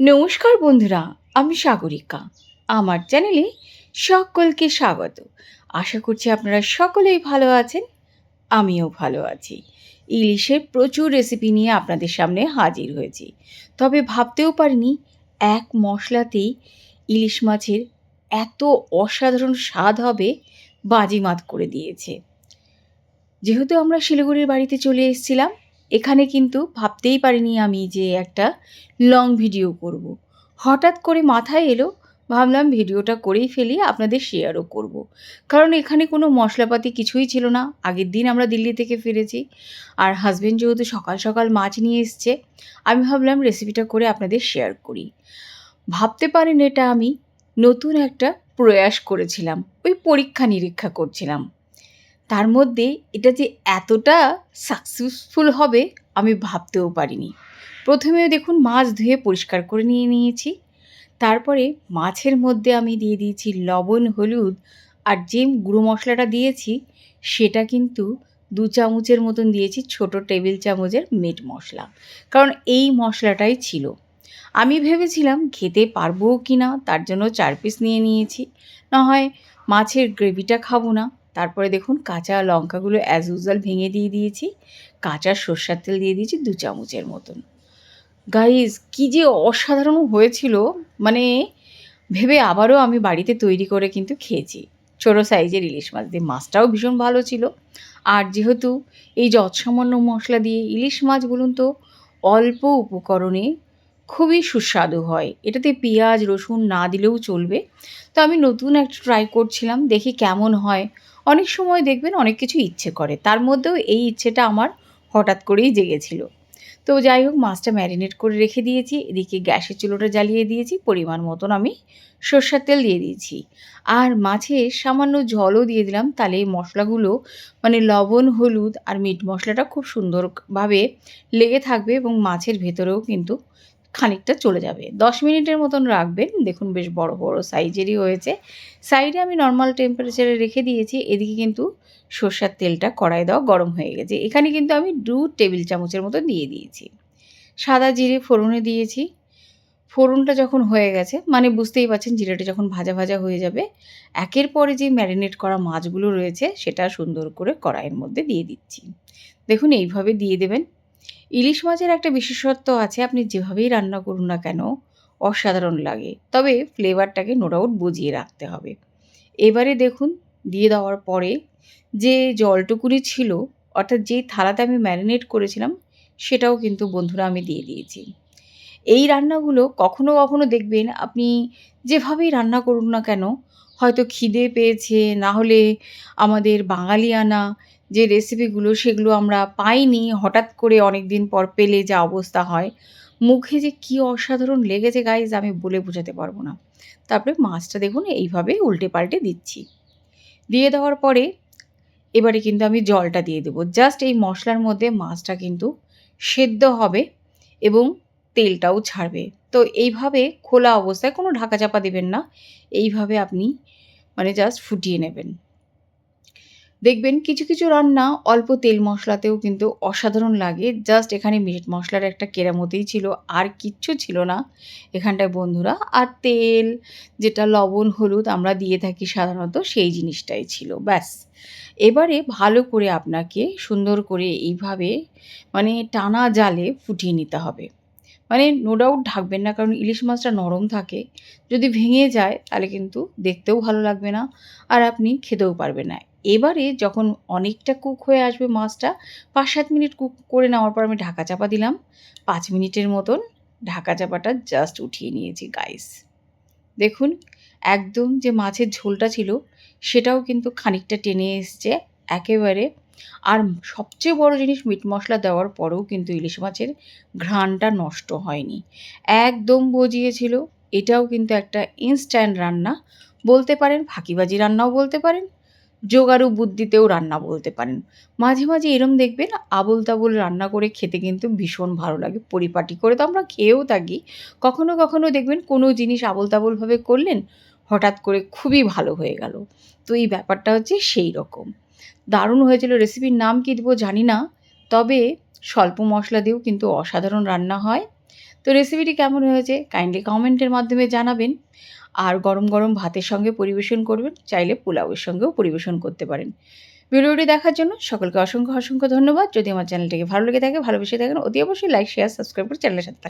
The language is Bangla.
নমস্কার বন্ধুরা, আমি সাগরিকা। আমার চ্যানেলে সকলকে স্বাগত। আশা করছি আপনারা সকলেই ভালো আছেন, আমিও ভালো আছি। ইলিশের প্রচুর রেসিপি নিয়ে আপনাদের সামনে হাজির হয়েছি। তবে ভাবতেও পারিনি এক মশলাতেই ইলিশ মাছের এত অসাধারণ স্বাদ হবে বাজিমাত করে দিয়েছে। যেহেতু আমরা শিলিগুড়ির বাড়িতে চলে এসেছিলাম এখানে কিন্তু ভাবতেই পারিনি আমি যে একটা লং ভিডিও করব। হঠাৎ করে মাথায় এলো, ভাবলাম ভিডিওটা করেই ফেলি, আপনাদের শেয়ারও করব। কারণ এখানে কোনো মশলাপাতি কিছুই ছিল না আগের দিন আমরা দিল্লি থেকে ফিরেছি, আর হাজব্যান্ড যেহেতু সকাল সকাল মাছ নিয়ে এসছে, আমি ভাবলাম রেসিপিটা করে আপনাদের শেয়ার করি ভাবতে পারেন এটা আমি নতুন একটা প্রয়াস করেছিলাম, ওই পরীক্ষা নিরীক্ষা করছিলাম তার মধ্যে এটা যে এতটা সাকসেসফুল হবে, আমি ভাবতেও পারিনি। প্রথমে দেখুন মাছ ধুয়ে পরিষ্কার করে নিয়ে নিয়েছি। তারপরে মাছের মধ্যে আমি দিয়ে দিয়েছি লবণ, হলুদ আর যে গুঁড়ো মশলাটা দিয়েছি, সেটা কিন্তু দু চামচের মতন দিয়েছি ছোট টেবিল চামচের মিট মশলা। কারণ এই মশলাটাই ছিল। আমি ভেবেছিলাম খেতে পারব কি না তার জন্য চার পিস নিয়ে নিয়েছি। না হয় মাছের গ্রেভিটা খাব না। তারপরে দেখুন কাঁচা লঙ্কাগুলো অ্যাজ ইউজুয়াল ভেঙে দিয়ে দিয়েছি, কাঁচা সর্ষার তেল দিয়ে দিয়েছি দু চামচের মতন। গাইজ কী যে অসাধারণ হয়েছিল মানে ভেবে আবারও আমি বাড়িতে তৈরি করে কিন্তু খেয়েছি। ছোটো সাইজের ইলিশ মাছ দিয়ে মাছটাও ভীষণ ভালো ছিল। আর যেহেতু এই যৎসামান্য মশলা দিয়ে ইলিশ মাছ বলুন তো, অল্প উপকরণে খুবই সুস্বাদু হয়। এটাতে পেঁয়াজ, রসুন না দিলেও চলবে। তো আমি নতুন একটা ট্রাই করছিলাম, দেখি কেমন হয়। অনেক সময় দেখবেন অনেক কিছু ইচ্ছে করে। তার মধ্যেও এই ইচ্ছেটা আমার হঠাৎ করেই জেগেছিল। তো যাই হোক, মাছটা ম্যারিনেট করে রেখে দিয়েছি, এদিকে গ্যাসের চুলোটা জ্বালিয়ে দিয়েছি, পরিমাণ মতন আমি সর্ষার তেল দিয়ে দিয়েছি। আর মাছে সামান্য জলও দিয়ে দিলাম, তাহলে এই মশলাগুলো মানে লবণ, হলুদ আর মিট মশলাটা খুব সুন্দরভাবে লেগে থাকবে এবং মাছের ভেতরেও কিন্তু খানিকটা চলে যাবে। দশ মিনিটের মতন রাখবেন। দেখুন বেশ বড় বড় সাইজেরই হয়েছে। সাইডে আমি নর্মাল টেম্পারেচারে রেখে দিয়েছি। এদিকে কিন্তু সর্ষার তেলটা কড়াই দেওয়া গরম হয়ে গেছে। এখানে কিন্তু আমি দু টেবিল চামচের মতো দিয়ে দিয়েছি। সাদা জিরে ফোড়নে দিয়েছি। ফোড়নটা যখন হয়ে গেছে মানে বুঝতেই পারছেন জিরেটা যখন ভাজা ভাজা হয়ে যাবে, একের পরে যে ম্যারিনেট করা মাছগুলো রয়েছে, সেটা সুন্দর করে কড়াইয়ের মধ্যে দিয়ে দিচ্ছি। দেখুন এইভাবে দিয়ে দেবেন। ইলিশ মাছের একটা বিশেষত্ব আছে, আপনি যেভাবেই রান্না করুন না কেন, অসাধারণ লাগে। তবে ফ্লেভারটাকে নো ডাউট বুঝিয়ে রাখতে হবে। এবারে দেখুন, দিয়ে দেওয়ার পরে যে জলটুকুনি ছিল, অর্থাৎ যেই থালাতে আমি ম্যারিনেট করেছিলাম, সেটাও কিন্তু বন্ধুরা আমি দিয়ে দিয়েছি। এই রান্নাগুলো কখনো কখনো দেখবেন, আপনি যেভাবেই রান্না করুন না কেন হয়তো খিদে পেয়েছে, না হলে আমাদের বাঙালিয়ানা যে রেসিপিগুলো সেগুলো আমরা পাইনি, হঠাৎ করে অনেক দিন পর পেলে যা অবস্থা হয়। মুখে যে কী অসাধারণ লেগেছে গাইজ আমি বলে বোঝাতে পারব না। তারপরে মাছটা দেখুন, এইভাবে উল্টে পাল্টে দিচ্ছি। দিয়ে দেওয়ার পরে এবারে কিন্তু আমি জলটা দিয়ে দেবো। জাস্ট এই মশলার মধ্যে মাছটা কিন্তু সেদ্ধ হবে এবং তেলটাও ছাড়বে। তো এইভাবে খোলা অবস্থায় কোনো ঢাকা চাপা দেবেন না। এইভাবে আপনি মানে জাস্ট ফুটিয়ে নেবেন। দেখবেন কিছু কিছু রান্না অল্প তেল মশলাতেও কিন্তু অসাধারণ লাগে। জাস্ট এখানে মিট মশলার একটা কেরামতেই ছিল, আর কিচ্ছু ছিল না এখানটায় বন্ধুরা। আর তেল, যেটা লবণ, হলুদ আমরা দিয়ে থাকি সাধারণত সেই জিনিসটাই ছিল, ব্যাস। এবারে ভালো করে আপনাকে সুন্দর করে এইভাবে মানে টানা জালে ফুটিয়ে নিতে হবে। মানে নো ডাউট ঢাকবেন না, কারণ ইলিশ মাছটা নরম থাকে। যদি ভেঙে যায়, তাহলে কিন্তু দেখতেও ভালো লাগবে না আর আপনি খেতেও পারবেন না। এবারে যখন অনেকটা কুক হয়ে আসবে মাছটা, পাঁচ সাত মিনিট কুক করে নেওয়ার পর আমি ঢাকা চাপা দিলাম। পাঁচ মিনিটের মতন ঢাকা চাপাটা জাস্ট উঠিয়ে নিয়েছি গাইস দেখুন, একদম যে মাছের ঝোলটা ছিল, সেটাও কিন্তু খানিকটা টেনে এসছে। একেবারে আর সবচেয়ে বড় জিনিস মিট মশলা দেওয়ার পরেও কিন্তু ইলিশ মাছের ঘ্রাণটা নষ্ট হয়নি। একদম বজিয়েছিল এটাও কিন্তু একটা ইনস্ট্যান্ট রান্না। বলতে পারেন, ফাঁকিবাজি রান্নাও বলতে পারেন, জোগাড়ু বুদ্ধিতেও রান্না বলতে পারেন। মাঝে মাঝে এরম দেখবেন আবল তাবল রান্না করে খেতে কিন্তু ভীষণ ভালো লাগে। পরিপাটি করে তো আমরা খেয়েও থাকি। কখনো কখনো দেখবেন, কোনো জিনিস আবল তাবলভাবে করলেন, হঠাৎ করে খুবই ভালো হয়ে গেল। তো এই ব্যাপারটা হচ্ছে সেই রকম। দারুণ হয়েছিল রেসিপির নাম কী দেবো জানি না, তবে স্বল্প মশলা দিয়েও কিন্তু অসাধারণ রান্না হয়। তো রেসিপিটি কেমন হয়েছে কাইন্ডলি কমেন্টের মাধ্যমে জানাবেন। আর গরম গরম ভাতের সঙ্গে পরিবেশন করবেন, চাইলে পোলাওয়ের সঙ্গেও পরিবেশন করতে পারেন। ভিডিওটি দেখার জন্য সকলকে অসংখ্য অসংখ্য ধন্যবাদ। যদি আমার চ্যানেলটিকে ভালো লেগে থাকে, ভালোবেসে থাকেন, অতি অবশ্যই লাইক শেয়ার সাবস্ক্রাইব করে চ্যানেলের সাথে।